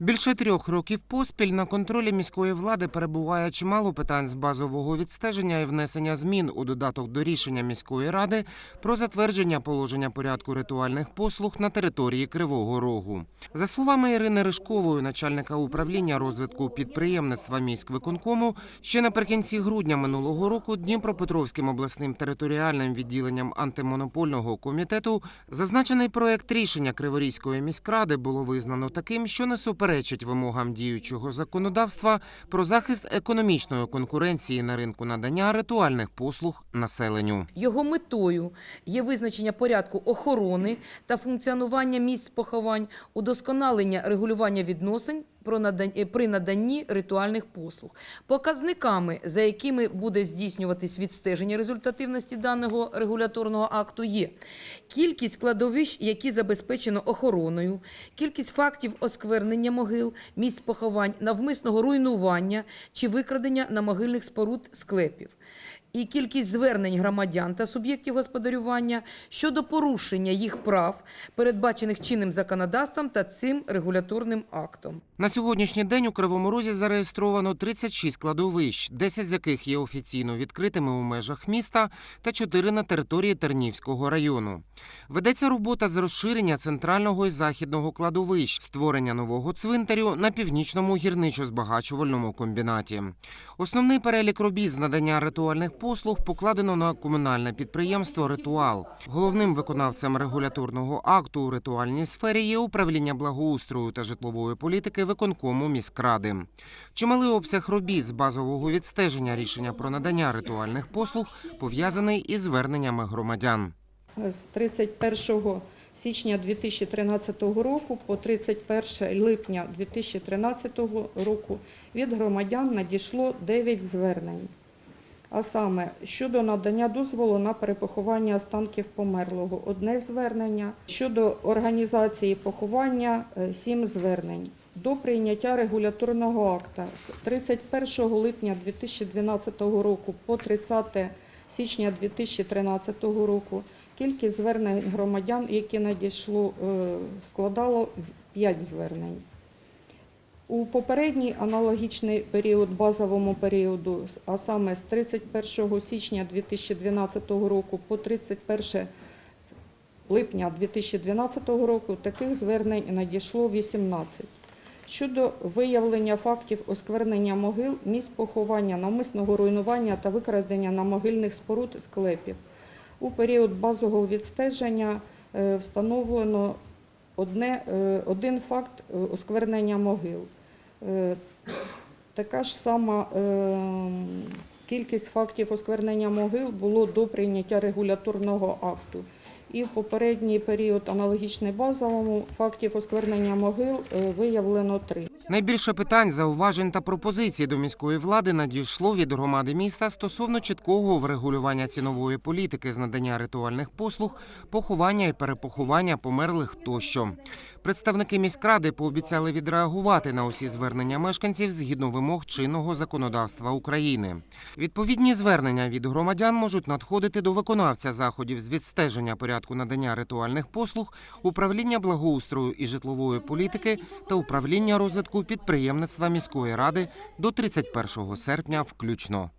Більше трьох років поспіль на контролі міської влади перебуває чимало питань з базового відстеження і внесення змін у додаток до рішення міської ради про затвердження положення порядку ритуальних послуг на території Кривого Рогу. За словами Ірини Ришкової, начальника управління розвитку підприємництва міськвиконкому, ще наприкінці грудня минулого року Дніпропетровським обласним територіальним відділенням антимонопольного комітету зазначений проект рішення Криворізької міськради було визнано таким, що не суперечить вимогам діючого законодавства про захист економічної конкуренції на ринку надання ритуальних послуг населенню. Його метою є визначення порядку охорони та функціонування місць поховань, удосконалення регулювання відносин при наданні ритуальних послуг. Показниками, за якими буде здійснюватись відстеження результативності даного регуляторного акту, є кількість кладовищ, які забезпечено охороною, кількість фактів осквернення могил, місць поховань, навмисного руйнування чи викрадення на могильних споруд склепів і кількість звернень громадян та суб'єктів господарювання щодо порушення їх прав, передбачених чинним законодавством та цим регуляторним актом. На сьогоднішній день у Кривому Розі зареєстровано 36 кладовищ, 10 з яких є офіційно відкритими у межах міста та 4 на території Тернівського району. Ведеться робота з розширення центрального і західного кладовищ, створення нового цвинтарю на північному гірничо-збагачувальному комбінаті. Основний перелік робіт з надання ритуальних послуг покладено на комунальне підприємство Ритуал. Головним виконавцем регуляторного акту у ритуальній сфері є управління благоустрою та житлової політики виконкому міськради. Чималий обсяг робіт з базового відстеження рішення про надання ритуальних послуг пов'язаний із зверненнями громадян. з 31 січня 2013 року по 31 липня 2013 року від громадян надійшло 9 звернень. А саме щодо надання дозволу на перепоховання останків померлого одне звернення, щодо організації поховання е, сім звернень. До прийняття регуляторного акта з 31 липня 2012 року по 30 січня 2013 року Кількість звернень громадян, які надійшло, е, складало 5 звернень. У попередній аналогічний період, базовому періоду, а саме з 31 січня 2012 року по 31 липня 2012 року, таких звернень надійшло 18. Щодо виявлення фактів осквернення могил, місць поховання, навмисного руйнування та викрадення на могильних споруд склепів. У період базового відстеження е, встановлено одне, е, один факт е, осквернення могил. Е, Така ж сама е, кількість фактів осквернення могил було до прийняття регуляторного акту. І в попередній період, аналогічний базовому, фактів осквернення могил е, виявлено три. Найбільше питань, зауважень та пропозицій до міської влади надійшло від громади міста стосовно чіткого врегулювання цінової політики з надання ритуальних послуг, поховання і перепоховання померлих тощо. Представники міськради пообіцяли відреагувати на усі звернення мешканців згідно вимог чинного законодавства України. Відповідні звернення від громадян можуть надходити до виконавця заходів з відстеження порядку надання ритуальних послуг, управління благоустрою і житлової політики та управління розвитку підприємництва міської ради до 31 серпня включно.